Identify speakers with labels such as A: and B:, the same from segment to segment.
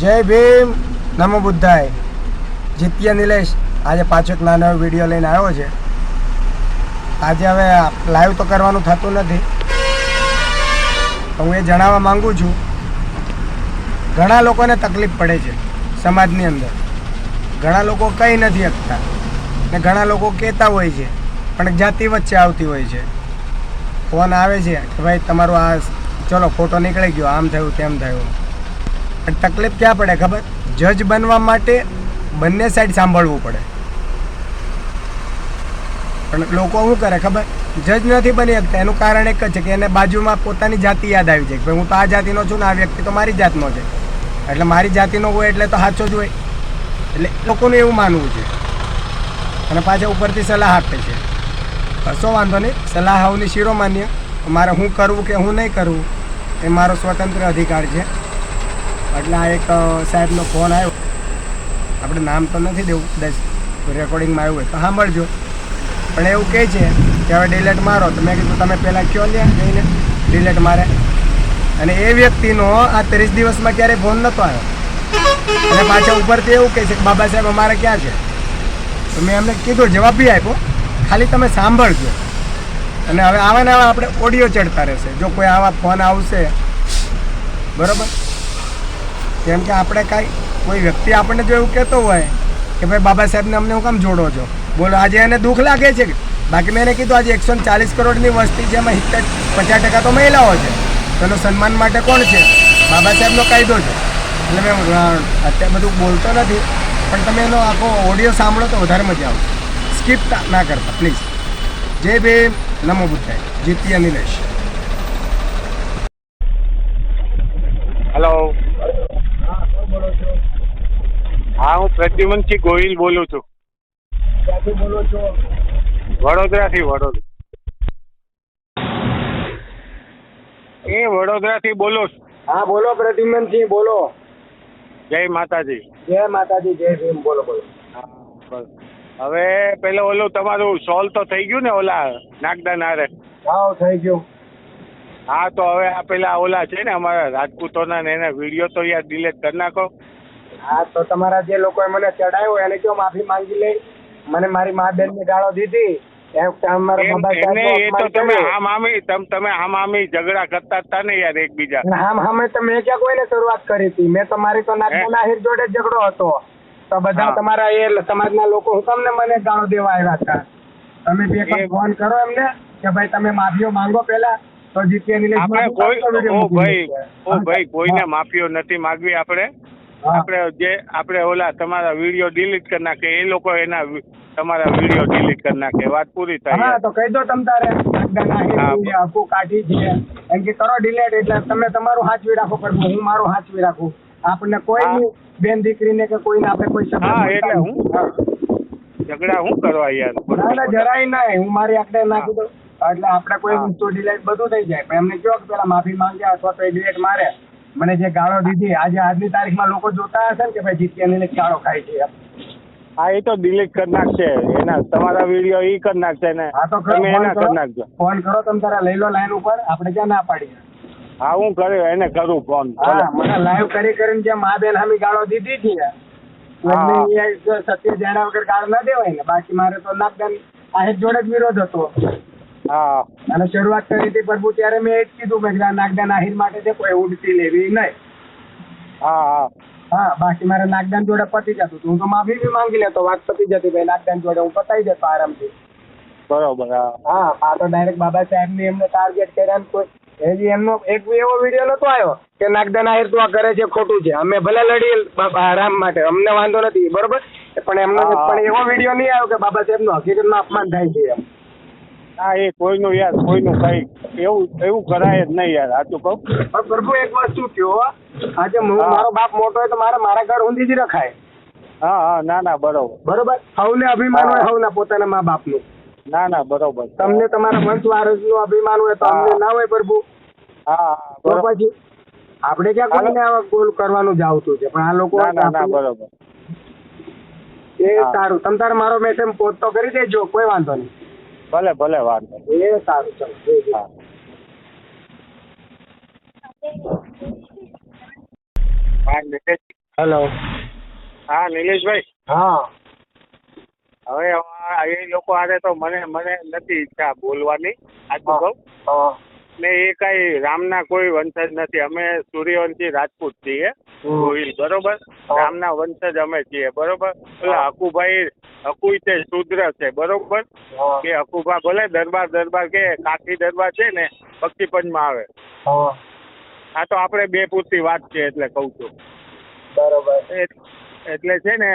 A: જય ભીમ, નમો બુદ્ધાય. જીત્ય નિલેશ, આજે પાછો એક નાનો વીડિયો લઈને આવ્યો છે. આજે હવે લાઈવ તો કરવાનું થતું નથી. હું એ જણાવવા માંગુ છું, ઘણા લોકોને તકલીફ પડે છે સમાજની અંદર. ઘણા લોકો કંઈ નથી શકતા ને ઘણા લોકો કહેતા હોય છે, પણ જાતિ વચ્ચે આવતી હોય છે. ફોન આવે છે કે ભાઈ તમારો આ, ચલો ફોટો નીકળી ગયો, આમ થયું તેમ થયું. પણ તકલીફ ક્યાં પડે ખબર? જજ બનવા માટે બંને સાઈડ સાંભળવું પડે. પણ લોકો શું કરે ખબર? જજ નથી બની શકતા. એનું કારણ એક જ છે કે એને બાજુમાં પોતાની જાતિ યાદ આવી જાય. કે હું તો આ જાતિનો છું ને આ વ્યક્તિ તો મારી જાતનો છે. એટલે મારી જાતિનો હોય એટલે તો સાચો જ હોય. એટલે લોકોનું એવું માનવું છે. અને પાછા ઉપરથી સલાહ આપે છે. કશો વાંધો નહીં. સલાહ આવની શિરોમાન્ય. મારે હું કરવું કે હું નહીં કરવું, એ મારો સ્વતંત્ર અધિકાર છે. એટલે આ એક સાહેબનો ફોન આવ્યો. આપણે નામ તો નથી દેવું કદાચ રેકોર્ડિંગમાં આવ્યું હોય તો સાંભળજો. પણ એવું કહે છે કે હવે ડિલેટ મારો. તો મેં કીધું, તમે પહેલાં કયો લે જઈને ડિલેટ મારે. અને એ વ્યક્તિનો આ ત્રીસ દિવસમાં ક્યારેય ફોન નહોતો આવ્યો. અને પાછા ઉપરથી એવું કહે છે કે, બાબા સાહેબ, અમારે ક્યાં છે? તો મેં એમને કીધું, જવાબ બી આપ્યો. ખાલી તમે સાંભળજો. અને હવે આવા ને આવા આપણે ઓડિયો ચડતા રહેશે. જો કોઈ આવા ફોન આવશે, બરોબર? કેમ કે આપણે કાંઈ, કોઈ વ્યક્તિ આપણને જો એવું કહેતો હોય કે ભાઈ બાબા સાહેબને અમને હું કામ જોડો છો? બોલો, આજે એને દુઃખ લાગે છે કે? બાકી મેં એને કીધું, આજે એકસો ચાલીસ કરોડની વસ્તી છે, એમાં સિત્તેર, પચાસ ટકા તો મહિલાઓ છે. તો એનું સન્માન માટે કોણ છે? બાબા સાહેબનો કાયદો છે. એટલે મેં અત્યારે બધું બોલતો નથી, પણ તમે એનો આખો ઓડિયો સાંભળો તો વધારે મજા આવશે. સ્કીપ ના કરતા, પ્લીઝ. જય ભીમ, નમો બુદ્ધાય. જીતી નિલેશ
B: હેલો હા હું પ્રદ્યુમનસિંહ ગોહિલ બોલું છું.
A: ક્યાંથી બોલો છો?
B: વડોદરાથી વડોદરા એ વડોદરાથી બોલો
A: હા બોલો પ્રદ્યુમનસિંહ બોલો.
B: જય માતાજી.
A: જય માતાજી જય ભીમ બોલો બોલો.
B: હવે પેલો ઓલું તમારું સોલ્વ તો થઈ ગયું ને ઓલા નાગદા નારે
A: હાવ થઈ ગયું.
B: હા તો હવે આ પેલા ઓલા છે ને અમારા રાજપૂતોના ને એના વીડિયો તો યાર ડિલેટ કરી નાખો.
A: હા તો તમારા જે લોકોએ મને ચડાવ્યો એને કયો માફી માંગી લઈ? મને મારી મા બેન ને ગાળો દીધી
B: ઝઘડા કરતા ને યાર એકબીજા.
A: તો મેં ક્યાં કોઈને શરૂઆત કરી હતી? મેં તો જોડે ઝઘડો હતો. તો બધા તમારા એ સમાજના લોકો હું તમને મને ગાળો દેવા આવ્યા હતા? તમે બે
B: એ-
A: ફોન કરો એમને કે ભાઈ તમે માફીઓ માંગો પેલા તો જીતી
B: આપણે કોઈ ઓ ભાઈ ઓ ભાઈ કોઈને માફીઓ નથી માગવી આપણે?
A: હા.
B: આપણે જે આપણે ઓલા તમારા વીડિયો ડિલીટ કરી નાખે એ લોકો એના તમારા વીડિયો ડિલીટ કરી નાખે વાત પૂરી થાય
A: હા તો કહી દો તમ તારે આખું કાઢી છે. એમ કે કરો ડિલીટ એટલે તમે તમારું હાચવી રાખો પણ હું મારું હાચવી રાખું. આપણને કોઈ. બેન દીકરીને કે કોઈને આપણે કોઈ
B: હા, એટલે હું-. ઝઘડા હું કરવા યાર?
A: ના ના જરાય ના હું મારી આંખે નાખી દઉં એટલે આપણે કોઈ. વસ્તુ ડિલીટ બધું થઈ જાય. પણ એમને કયો પેલા માફી માંગ્યા અથવા તો ડિલીટ મારે? મને જે ગાળો દીધી આજે આજની તારીખમાં લોકો જોતા હશે ને કે ભાઈ જીત્યાની ગાળો ખાય છે
B: હા એ તો ડિલીટ કરી નાખશે. એના તમારા વીડિયો એ કરી નાખશે ને. તમે એના
A: કરી.
B: નાખજો.
A: ફોન કરો તમે તારા લઈ લો લાઈન ઉપર આપણે ક્યાં ના પાડીએ.
B: હા હું કર્યો એને કરું ફોન
A: હા મને લાઈવ કરી કરીને જે મા બેન હામી ગાળો દીધી છે સત્ય જાણ્યા વગર ગાળ ના દેવાય ને બાકી મારે તો નાગદાન આ જોડે જ વિરોધ હતો.
B: હા.
A: અને શરૂઆત કરી હતી પ્રભુ ત્યારે મેં એ જ કીધું મેં કીધું નાગદાન આહિર માટે છે કોઈ ઉડતી લેવી નહીં.
B: હા હા.
A: હા બાકી મારે નાગદાન જોડે પતી જતું હું તો માફી બી માંગી લેતો વાત પતી જતી ભાઈ નાગદાન જોડે હું પતાઈ જતો આરામથી.
B: બરોબર હા.
A: આ તો ડાયરેક્ટ બાબા સાહેબ ને એમને ટાર્ગેટ કર્યા ને કોઈ. હજી એમનો એક એવો વીડિયો નતો આવ્યો કે નાગદાન આહિર તું આ કરે છે ખોટું છે. અમે ભલે લડીએ આરામ રામ માટે અમને વાંધો નથી બરોબર? પણ એમનો પણ એવો વીડિયો નહીં આવ્યો કે બાબા સાહેબનું હકીકતમાં અપમાન થાય છે એમ.
B: હા એ કોઈનું યાર કોઈનું કઈ એવું એવું કરાય જ નહીં યાર સાચું કહું.
A: પણ પ્રભુ એક વસ્તુ કયો આજે મારો બાપ મોટો હોય તો મારે મારા ઘર ઊંધી જ રખાય.
B: હા હા ના ના બરોબર.
A: બરોબર? સૌને અભિમાન હોય
B: હા.
A: સૌના પોતાના મા બાપનું.
B: ના ના બરોબર.
A: તમને તમારા વંશ વારસનું અભિમાન હોય તો અમને ના હોય પ્રભુ.
B: હા હા
A: તો પછી આપણે ક્યાં. કોઈને આવા ગોલ કરવાનું જ આવતું છે? પણ આ લોકો
B: ના ના ના બરોબર.
A: એ સારું તમ તારે મારો મેસેજ પોસ્ટ તો કરી દેજો કોઈ વાંધો નહીં.
B: ભલે ભલે વાંધો
A: એ સારું ચલો.
B: હા. પાંચ મિનિટ
A: હેલો.
B: હા નિલેશભાઈ.
A: હા.
B: હવે એ લોકો હારે તો મને મને નથી ઈચ્છા બોલવાની આજુ કહું. ને એ કઈ રામના કોઈ વંશજ નથી. અમે સૂર્યવંશી રાજપૂત છીએ ગોહિલ બરોબર? રામના વંશજ અમે છીએ બરોબર? એટલે હકુભાઈ હકુઈ છે શુદ્ર છે બરોબર? કે હકુભા ભલે દરબાર દરબાર કે કાઠી દરબાર છે ને બક્ષીપંચમાં આવે.
A: હા.
B: આ તો આપણે બે પૂરતી વાત છે એટલે કહું છું.
A: બરોબર.
B: એટલે છે ને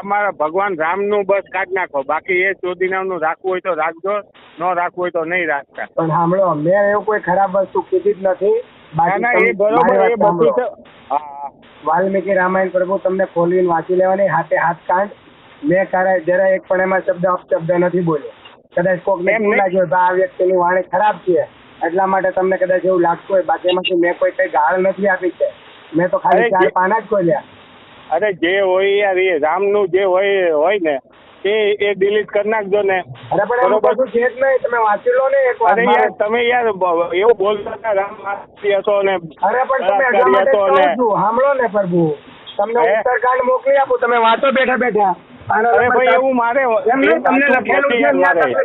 B: અમારા ભગવાન રામનું બસ કાઢ નાખો. બાકી એ ચોદીનામનું રાખવું હોય તો રાખજો ન રાખવું હોય તો નહીં રાખતા.
A: પણ સાંભળો મેં એવું કોઈ ખરાબ વસ્તુ કીધી જ નથી. વાલ્મીકી રામાયણ પ્રભુ તમને ખોલીને વાંચી લેવાની હાથે હાથ કાંડ મેં ક્યારે જરા એક પણ એમાં શબ્દ અપશબ્દ નથી બોલ્યો. કદાચ કોકને
B: એમ
A: એવું લાગ્યું હોય, "ભા, આ વ્યક્તિની વાણી ખરાબ છે. એટલા માટે તમને કદાચ એવું લાગતું હોય બાકી એમાંથી મેં કોઈ કઈ ગાળ નથી આપી છે. મેં તો ખાલી ચાર પાના જ ખોલ્યા.
B: અરે જે હોય યાર રામનું જે હોય હોય ને એ એ ડિલીટ કરી નાખજો ને.
A: અરે પણ બધું છે જ નહીં તમે વાંચી લો ને એક
B: અરે યાર તમે યાર એવું બોલતા હતા રામ માસી હતો ને
A: અરે પણ તમે એટલા માટે
B: ને.
A: સાંભળો ને પ્રભુ. તમને? ઉત્તરકાંડ મોકલી આપું તમે વાંચો બેઠા બેઠા.
B: અરે ભાઈ એવું મારે
A: તમને લખેલું છે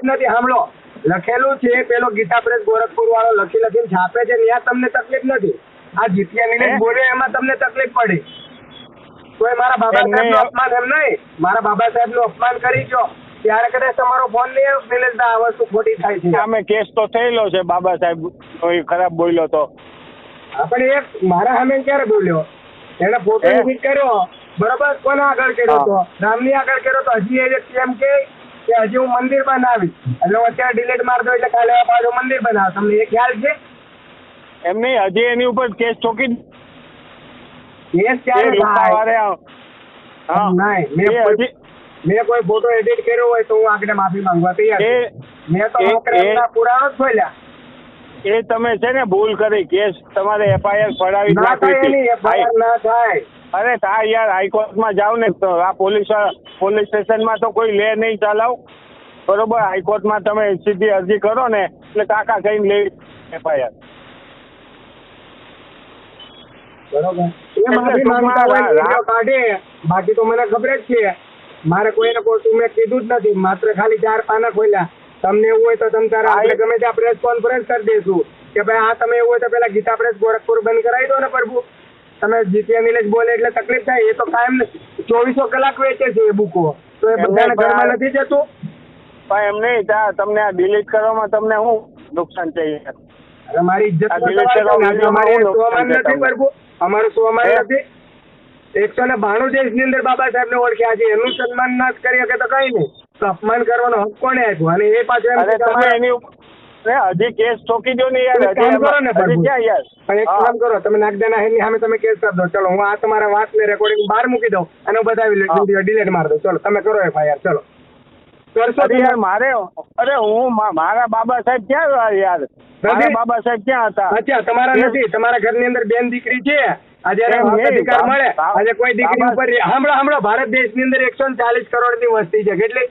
A: નથી સાંભળો. લખેલું પેલો ગીતા પ્રેસ ગોરખપુર વાળો લખી લખીને છાપે છે ત્યાં તમને તકલીફ નથી. આ જીતિયા નિલેશ બોલે એમાં તમને તકલીફ પડી. તોય મારા બાબા
B: સાહેબનું
A: અપમાન એમ નહીં. મારા બાબા સાહેબનું અપમાન કરી જો ત્યારે કદાચ તમારો ફોન નહીં નિલેશભાઈ આ વસ્તુ ખોટી થાય છે.
B: સામે કેસ તો થયેલો છે બાબા સાહેબ કોઈ ખરાબ બોલ્યો તો.
A: આપણે એક મારા સામે ક્યારે બોલ્યો? એને ફોટો? એડિટ કર્યો. બરોબર? કોના આગળ કર્યો હતો રામની આગળ કર્યો તો હજી એ એમ કે કે હજી હું મંદિર બનાવી એટલે હું અત્યારે ડિલીટ માર દઉં એટલે કાલે પાછું મંદિર બનાવ. તમને એ ખ્યાલ છે?
B: એમ નહીં હજી એની ઉપર કેસ ચોકી
A: કેસ ક્યારે
B: હા.
A: નહીં, મેં કોઈ- ફોટો એડિટ કર્યો હોય તો હું આગળ માફી માંગવા તૈયાર મેં તો એમના પુરાણો જ ખોલ્યા.
B: એ તમે છે ને ભૂલ કરી. કેસ તમારે એફઆઈઆર ફડાવી
A: ના થાય એની
B: હતી.
A: ના થાય.
B: અરે તા યાર હાઈકોર્ટમાં જાવ ને તો આ પોલીસ પોલીસ સ્ટેશનમાં તો કોઈ લે નહીં ચલાવ. બરોબર હાઈકોર્ટમાં તમે સીધી અરજી કરો ને એટલે કાકા કઈ લે એફઆઈઆર
A: બાકી તો મને ખબર જ છે. મારે કોઈને કોઈ મેં કીધું જ નથી. માત્ર ખાલી ચાર પાના ખોલ્યા. તમને એવું હોય તો તમે તારા આપણે ગમે ત્યાં પ્રેસ કોન્ફરન્સ કરી દઈશું. કે ભાઈ આ તમે એવું હોય તો પેલા ગીતા પ્રેસ ગોરખપુર બંધ કરાવી દો ને પ્રભુ. તમે જીતીયા વિલેજ બોલે એટલે તકલીફ થાય એ તો કાયમ ચોવીસો કલાક વેચે છે એ બુકો. તો એ બધાને ઘરમાં નથી જતું?
B: પણ એમ નહીં ત્યાં તમને આ ડિલીટ કરવામાં તમને શું નુકસાન થઈ
A: અરે મારી ઇજ્જત નો ને, અમારી
B: છે
A: નથી? પ્રભુ અમારું
B: સોમાન
A: નથી. એકસો ને બાણું દેશની અંદર બાબા સાહેબ ને ઓળખ્યા છે. એનું સન્માન ના કરી શકે તો કઈ નહીં. તો અપમાન કરવાનો હક કોને આપ્યો? અને એ પાછું એમ
B: અરે
A: કે
B: તમે
A: તમારે-
B: એની અરે હજી કેસ ઠોકી દો ને યાર.
A: કામ કરો ને
B: હજી ક્યાં યાર?
A: એક કામ કરો તમે નાગદાના હેડની સામે તમે કેસ કરી દો. ચલો હું આ તમારા વાત ને રેકોર્ડિંગ બહાર મૂકી દઉં અને બતાવી લઉં. વીડિયો ડિલીટ મારી દઉં. ચલો તમે કરો એફઆઈઆર. ચલો. કરશો?
B: યાર મારે અરે હું મારા બાબા સાહેબ ક્યાં હતા યાર? મારા બાબા સાહેબ ક્યાં હતા?
A: અચ્છા તમારા નથી. તમારા ઘરની અંદર બેન દીકરી છે. આજે અધિકાર મળે. આજે કોઈ દીકરી ઉપર હમણાં હમણાં ભારત દેશની અંદર એકસો ચાલીસ કરોડની વસ્તી છે. કેટલી?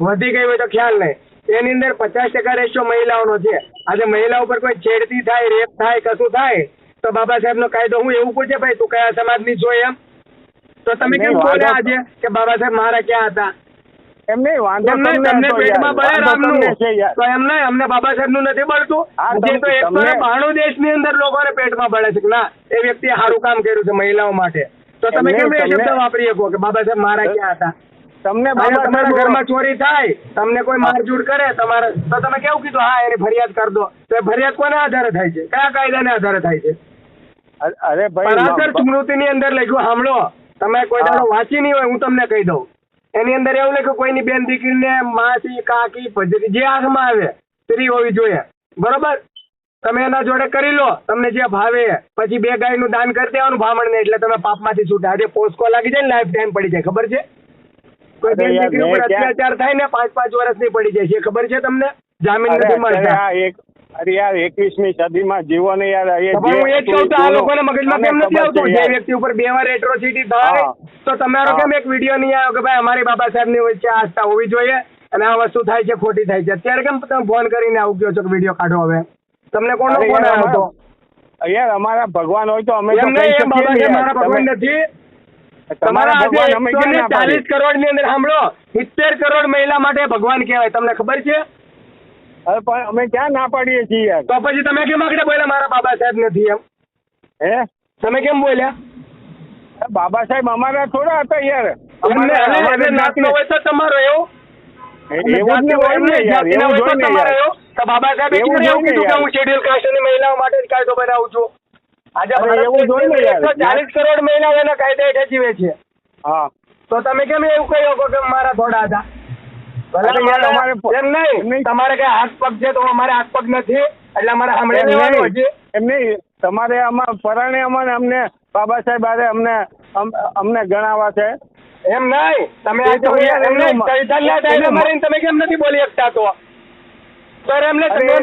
A: વધી ગઈ હોય તો ખ્યાલ નહીં. એની અંદર પચાસ ટકા રેશિયો મહિલાઓનો છે. આજે મહિલા ઉપર કોઈ છેડતી થાય રેપ થાય કશું થાય તો બાબા સાહેબ નો કાયદો હું એવું પૂછે ભાઈ તું કયા સમાજની છો એમ? તો તમે કેમ બોલ્યા આજે કે બાબા સાહેબ મારા ક્યાં હતા?
B: વાંધો તમને
A: પેટમાં બળે રામનું. તો અમને બાબા સાહેબનું નથી બળતું. તો એકસો ને અંદર લોકોને પેટમાં બળે છે ના એ વ્યક્તિએ સારું કામ કર્યું છે મહિલાઓ માટે. તો તમે કેમ એ શબ્દ વાપરી શકો કે બાબા સાહેબ મારા ક્યાં હતા?
B: તમને
A: તમારા ઘરમાં ચોરી થાય તમને કોઈ મારઝૂડ કરે તમારે તો તમે કેવું કીધું? હા એની ફરિયાદ કરી દો. તો એ ફરિયાદ કોના આધારે થાય છે? કયા કાયદાને આધારે થાય છે?
B: અરે- ભાઈ
A: પરાશર
B: મા-
A: સ્મૃતિની અંદર લખ્યું સાંભળો તમે કોઈ દાડો વાંચી નહીં હોય હું તમને કહી દઉં. એની અંદર એવું લખ્યું કોઈની બેન દીકરીને માસી કાકી ભજરી જે હાથમાં આવે સ્ત્રી હોવી જોઈએ. બરોબર? તમે એના જોડે કરી લો તમને જે ભાવે પછી બે ગાયનું દાન કરી દેવાનું ભામણને એટલે તમે પાપમાંથી છૂટા. આજે પોસ્કો લાગી જાય ને લાઈફ ટાઈમ પડી જાય. ખબર છે? કોઈ બેન દીકરી ઉપર અત્યાચાર થાય ને પાંચ પાંચ વર્ષની પડી જાય છે. ખબર છે તમને? જામીન
B: અરે
A: નથી મળતા.
B: અરે યાર એકવીસમી સદીમાં જીવો ને યાર
A: હું એ જ કહું આ લોકોને મગજમાં કેમ નથી આવતું? જે
B: વ્યક્તિ
A: ઉપર બે વાર એટ્રોસિટી થાય તો તમારો કેમ એક વીડિયો નહીં આવ્યો કે ભાઈ અમારી બાબા સાહેબની વચ્ચે આસ્થા હોવી જોઈએ અને આ વસ્તુ થાય છે ખોટી થાય છે? અત્યારે કેમ તમે ફોન કરીને આવું કહો છો કે વીડિયો કાઢો હવે? તમને કોનો
B: અરે
A: ફોન આવ્યો હતો?
B: યાર અમારા ભગવાન હોય તો અમે
A: એમ નહીં બાબા. મારા ભગવાન નથી. તમારા આજે ચાલીસ કરોડની અંદર સાંભળો સિત્તેર કરોડ મહિલા માટે ભગવાન કહેવાય. તમને ખબર છે?
B: અરે પણ અમે ક્યાં ના પાડીએ છીએ
A: તો પછી તમે કેમ આગળ બોલ્યા મારા બાબા સાહેબ નથી એમ?
B: હે?
A: તમે કેમ બોલ્યા?
B: બાબા સાહેબ અમારા થોડા હતા યાર.
A: હોય તો તમારો એવો?
B: એવું જ હોય ને યાર એવું
A: હોય તો
B: જ હોય ને
A: તમારો
B: યાર.
A: તો બાબા સાહેબ
B: એવું ને
A: કીધું કે હું શેડ્યુલ કાસ્ટની મહિલાઓ માટે જ કાયદો બનાવું છું. આજે
B: એવું જ ને યાર.
A: ચાલીસ કરોડ મહિના એના કાયદા હેઠળ જીવે છે
B: હા.
A: તો તમે કેમ એવું કહી શકો કે મારા થોડા હતા? અમારા-
B: અમારે.
A: તમારે કઈ હાથ પગ છે તો અમારે હાથ પગ નથી એટલે અમારે સાંભળી
B: એમ નહીં. તમારે આમાં પરાણે અમને અમને બાબા સાહેબ આરે અમને અમને ગણાવા છે.
A: એમ નહીં. તમે તમે કેમ નથી બોલી શકતા તો? સર એમને તમે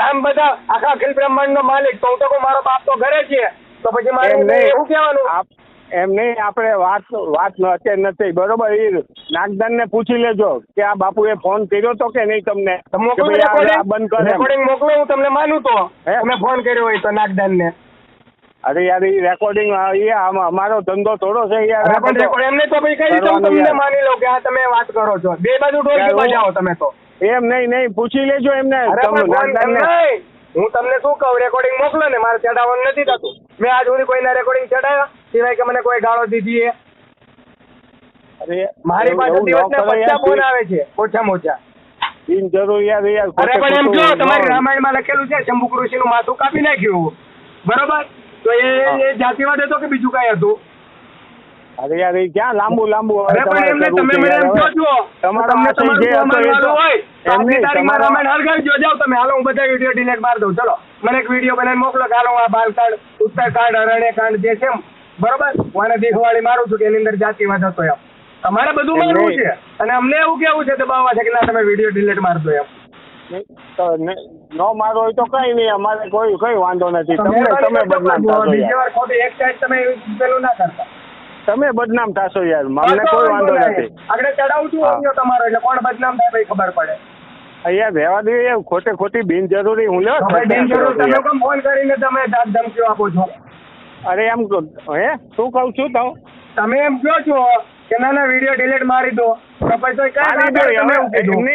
A: રામ બધા આખા અખિલ બ્રહ્માંડ નો માલિક તો હું તો મારો બાપ તો ઘરે છે. તો પછી મારે એવું કહેવાનું?
B: એમ નહીં આપણે વાત વાત અત્યારે નથી બરોબર એ નાગદાન ને પૂછી લેજો કે આ બાપુએ ફોન કર્યો તો કે નહીં તમને? બંધ કરે
A: રેકોર્ડિંગ મોકલો હું તમને માનું તો.
B: મેં
A: તમે ફોન કર્યો હોય તો નાગદાન ને
B: અરે યાર એ રેકોર્ડિંગ એ અમારો ધંધો થોડો છે યાર.
A: એમને તો પછી કઈ રીતે હું તમને માની લઉં કે આ તમે વાત કરો છો? બે બાજુ ઢોલ બજાવો તમે તો.
B: એમ નહીં નહીં પૂછી લેજો એમને.
A: હું તમને શું કહું રેકોર્ડિંગ મોકલો ને મારે ચડાવવાનું નથી થતું. મેં આજ સુધી કોઈના રેકોર્ડિંગ ચડાવ્યા સિવાય કે મને કોઈ ગાળો દીધી મારી પાસે દિવસના. પચાસ ફોન આવે છે ઓછામાં ઓછા.
B: બિનજરૂરિયાત યાર
A: અરે
B: ખોટે
A: પણ એમ
B: ખોટું
A: તમારી રામાયણમાં લખેલું છે શંભુ નું માથું કાપી નાખ્યું. બરોબર? તો એ જાતિવાદ હતો કે બીજું કઈ હતું?
B: અરે યાર એ ક્યાં લાંબુ લાંબુ
A: અરે પણ
B: તમારે
A: એમને તમે મને એમ કહો છો
B: તમારો
A: તમને તમારું
B: જે
A: હોય.
B: એમની
A: તારીખમાં
B: તમારો-
A: રામાયણ હળગાવી જો જાઓ તમે. હાલો હું બધા વીડિયો ડિલીટ માર દઉં. ચલો મને એક વીડિયો બનાવીને મોકલો કે હાલો હું આ બાલકાંડ ઉત્તરકાંડ અરણ્યકાંડ જે છે બરોબર? હું આને દેખવાળી મારું છું કે એની અંદર જાતિવાદ હતો એમ. તમારે બધું
B: મારવું
A: છે. અને અમને એવું કેવું છે દબાવવા છે કે ના તમે વીડિયો ડિલીટ માર દો એમ.
B: ને- મારો હોય તો કઈ નહીં અમારે કોઈ કઈ વાંધો નથી. તમે તમે બદનામ
A: બીજી વાર ખોટી એક સાઈડ તમે પેલું ના કરતા.
B: તમે બદનામ થશો યાર
A: મને
B: કોઈ વાંધો. નથી.
A: આગળ ચડાવું છું તમારો એટલે કોણ બદનામ થાય ખબર પડે.
B: અહીંયા રહેવા દે યાર ખોટે ખોટી બિનજરૂરી હું
A: તો તમે કેમ ફોન કરીને તમે દાદ ધમકીઓ આપો છો.
B: અરે એમ હે? શું કહું છું તો?
A: તમે એમ કહો છો કે ના ના વીડિયો ડિલીટ મારી દો. તો પછી કયા એવું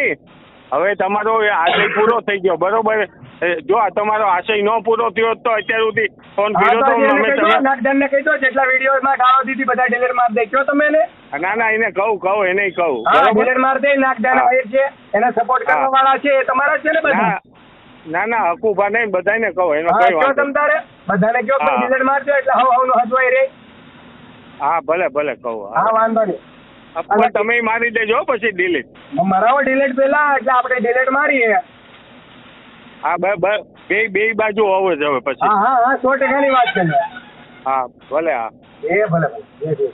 B: હવે તમારો આજે પૂરો થઈ ગયો બરોબર? જો આ તમારો આશય ન પૂરો થયો તો અત્યાર સુધી ફોન કર્યો
A: તો
B: અમે
A: નાગદાનને કહી દો જેટલા વિડીયોમાં ગાળો દીધી બધા ડીલર માર દે. કયો તમે એને?
B: ના ના એને કહું કહું એને કહું.
A: ડીલર માર દે નાગદાન
B: હા.
A: છે એને સપોર્ટ કરવા વાળા છે એ તમારા છે ને બધા?
B: ના ના હકુભા નહીં બધાને કહો એનો કઈ
A: કયો
B: વાંધો
A: તમ તારે. બધાને કયો
B: હા.
A: ડિલીટ મારજો એટલે હવ હવ નો હજવાય રે.
B: હા ભલે ભલે કહું
A: હા.
B: હા.
A: વાંધો નહીં.
B: પણ તમે મારી દેજો પછી ડિલીટ
A: મરાવો ડિલીટ પેલા એટલે આપણે ડિલીટ મારીએ.
B: હા બે બ- બે બાજુ હોવો જ હવે પછી.
A: હા હા સો ટકાની વાત છે
B: હા ભલે હા.
A: એ ભલે એ